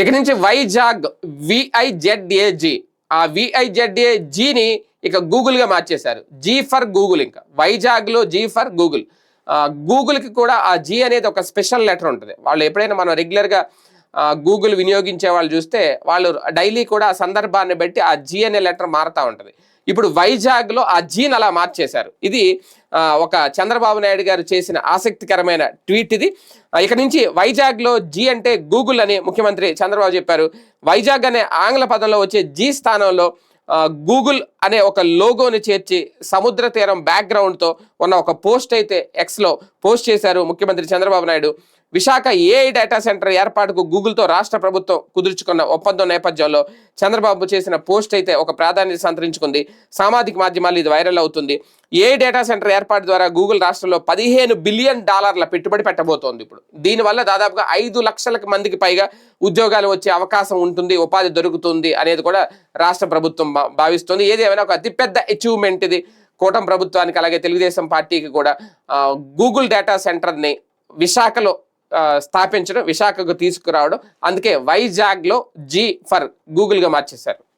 ఇక నుంచి వైజాగ్ విఐజెడ్ఏజి ఆ విఐజెడ్ఏ జీని ఇక గూగుల్గా మార్చేశారు. జీ ఫర్ గూగుల్ ఇంకా. వైజాగ్లో జీ ఫర్ గూగుల్ గూగుల్కి కూడా ఆ జీ అనేది ఒక స్పెషల్ లెటర్ ఉంటుంది. వాళ్ళు ఎప్పుడైనా మనం రెగ్యులర్గా గూగుల్ వినియోగించే వాళ్ళు చూస్తే వాళ్ళు డైలీ కూడా సందర్భాన్ని బట్టి ఆ జీ అనే లెటర్ మారుతూ ఉంటుంది. ఇప్పుడు వైజాగ్లో ఆ జీన్ అలా మార్చేశారు. ఇది ఒక చంద్రబాబు నాయుడు గారు చేసిన ఆసక్తికరమైన ట్వీట్ ఇది. ఇక నుంచి వైజాగ్లో జీ అంటే గూగుల్ అని ముఖ్యమంత్రి చంద్రబాబు చెప్పారు. వైజాగ్ అనే ఆంగ్ల పదంలో వచ్చే జీ స్థానంలో గూగుల్ అనే ఒక లోగోని చేర్చి సముద్ర తీరం బ్యాక్గ్రౌండ్తో ఉన్న ఒక పోస్ట్ అయితే ఎక్స్లో పోస్ట్ చేశారు ముఖ్యమంత్రి Chandrababu Naidu. Visakha AI data centre ఏర్పాటుకు గూగుల్తో రాష్ట్ర ప్రభుత్వం కుదుర్చుకున్న ఒప్పందం నేపథ్యంలో చంద్రబాబు చేసిన పోస్ట్ అయితే ఒక ప్రాధాన్యత సంతరించుకుంది. సామాజిక మాధ్యమాలు ఇది వైరల్ అవుతుంది. ఏ డేటా సెంటర్ ఏర్పాటు ద్వారా గూగుల్ రాష్ట్రంలో పదిహేను బిలియన్ డాలర్ల పెట్టుబడి పెట్టబోతోంది ఇప్పుడు. దీనివల్ల దాదాపుగా ఐదు లక్షలకు మందికి పైగా ఉద్యోగాలు వచ్చే అవకాశం ఉంటుంది ఉపాధి దొరుకుతుంది అనేది కూడా రాష్ట్ర ప్రభుత్వం భావిస్తుంది. ఏది ఏమైనా ఒక అతిపెద్ద అచీవ్మెంట్ ఇది. కూటమి ప్రభుత్వానికి అలాగే తెలుగుదేశం పార్టీకి కూడా గూగుల్ డేటా సెంటర్ని విశాఖలో స్థాపించడం విశాఖకు తీసుకురావడం. అందుకే వైజాగ్లో జీ ఫర్ గూగుల్గా మార్చేశారు.